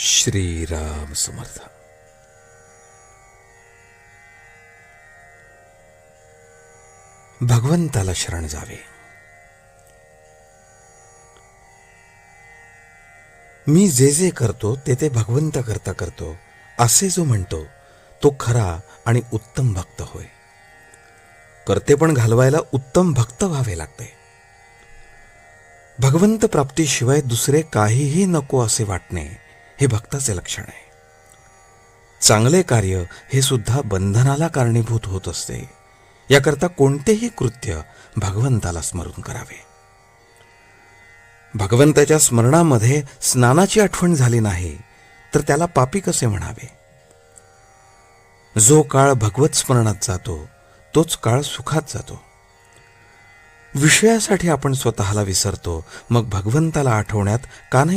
श्रीराम समर्थ. भगवंताला शरण जावे. मी जे जे करतो ते ते भगवंत करता करतो असे जो म्हणतो तो खरा आणि उत्तम भक्त होय. करते पण घालवायला उत्तम भक्त व्हावे लागते. भगवंत प्राप्तीशिवाय दुसरे काहीही नको असे वाटणे हे भक्ताचे लक्षण आहे. चांगले कार्य हे सुद्धा बंधनाला कारणीभूत होत असते. याकरता कोणतेही कृत्य भगवंताला स्मरून करावे. भगवंताच्या स्मरणामध्ये स्नानाची आठवण झाली नाही तर त्याला पापी कसे म्हणावे? जो काळ भगवत स्मरणात जातो तोच काळ सुखात जातो. विषयासाठी आपण स्वतःला विसरतो मग भगवंताला आठवण्यात का नाही